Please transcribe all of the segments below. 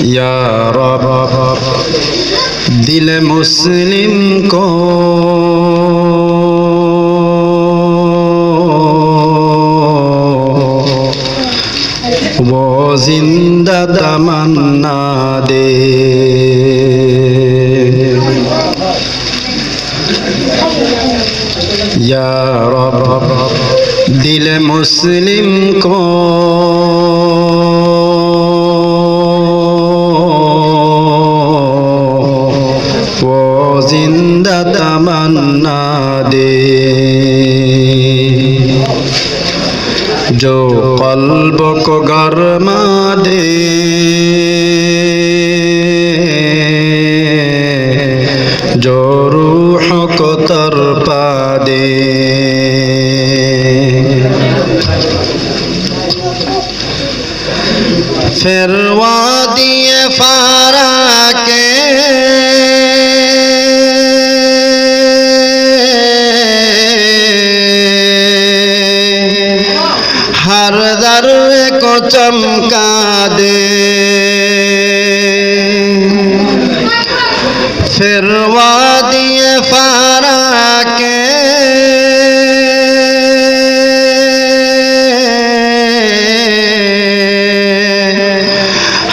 ইয়া রব দিলে মুসলিম কো। জিন্দা তামান্না দে। ইয়া রব দিলে মুসলিম কো। जो कल्ब को गरमा दे। जो रूह को तरपा दे। फिर वादी फारा को चमका दे फिर वादी फारा के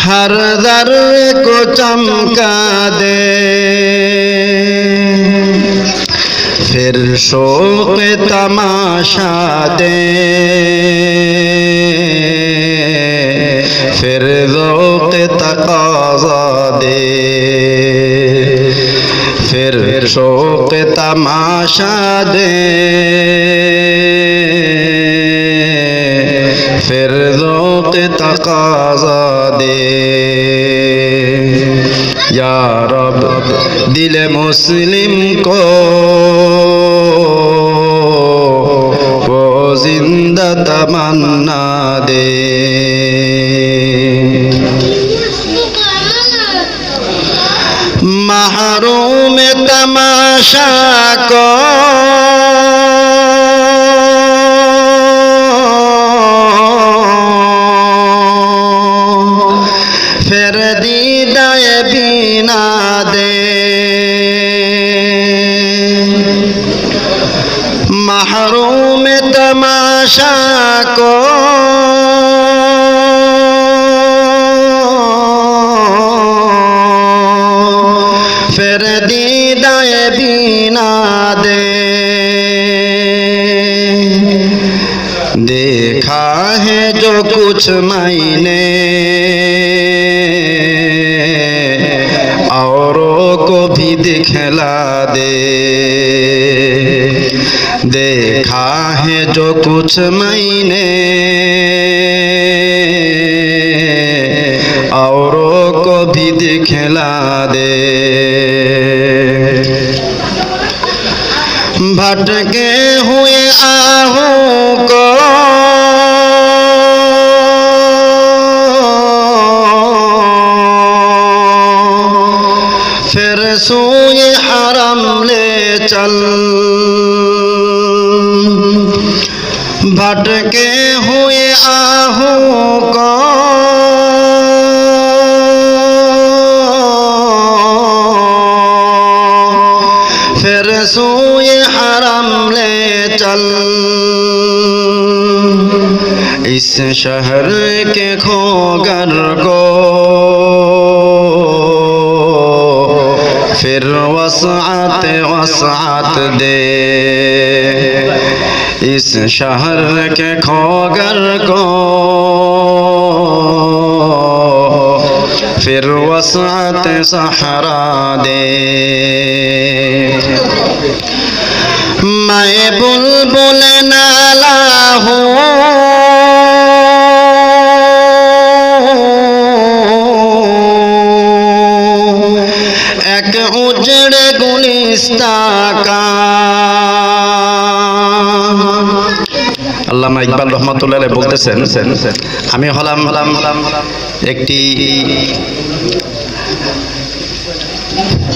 हर दर को चमका दे फिर शोक तमाशा दे ফের জোকে তাকাজা দে ফের শোকে তামাশা দে। ফের জোকে তাকাজা দে রব, দিলে মুসলিম কো। জিন্দা তমন্না দে। মাহরুম তমাশা ফের দিদায় বিনা দে। মাহরুম তমাশা কো देखा है जो कुछ मैंने औरों को भी दिखला दे देखा है जो कुछ मैंने औरों को भी दिखला दे भटके हुए आहू को। फिर सोए हरम ले चल। भटके हुए आहू इस शहर के खोगर को फिर वसात वसात दे इस शहर के खोगर को फिर वसात सहारा दे मैं बुलबुल नाला हूँ एक उजड़ गुलिस्ता का আল্লামা ইকবাল রহমতুল্লাহ বলতেছেন, আমি হলাম একটি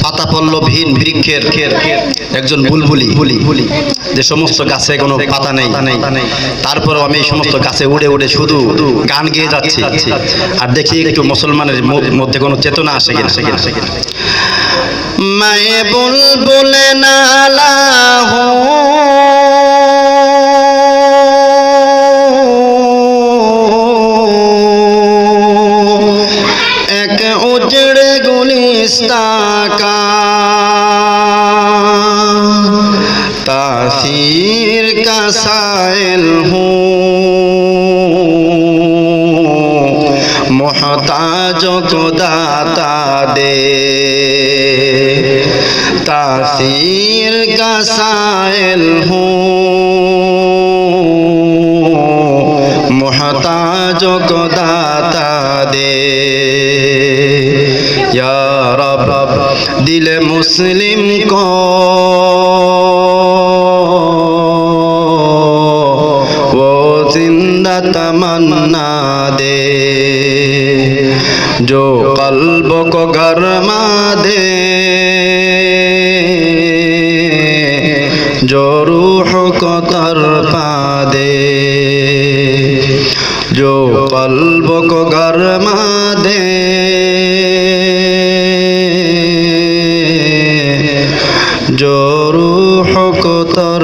পাতা পল্লবহীন বৃক্ষের একজন বুলবুলি বুলি যে সমস্ত গাছে কোনো পাতা নেই। তারপরেও আমি সমস্ত গাছে উড়ে উড়ে শুধু গান গেয়ে যাচ্ছি আর দেখি একটু মুসলমানের মধ্যে কোনো চেতনা আসে কিনা। মায়ে বুলবুলে নালা এক মুস্তাকা তাসির কাসাইল হু মহতাজ দাতা দে। তাসির কাসাইল হু মহতাজ দাতা দে। दिल मुस्लिम को वो जिंदा तमन्ना दे जो कल्ब को गरमा दे जो रूह को तरपा दे जो कल्ब को गरमा दे রূহ কো তর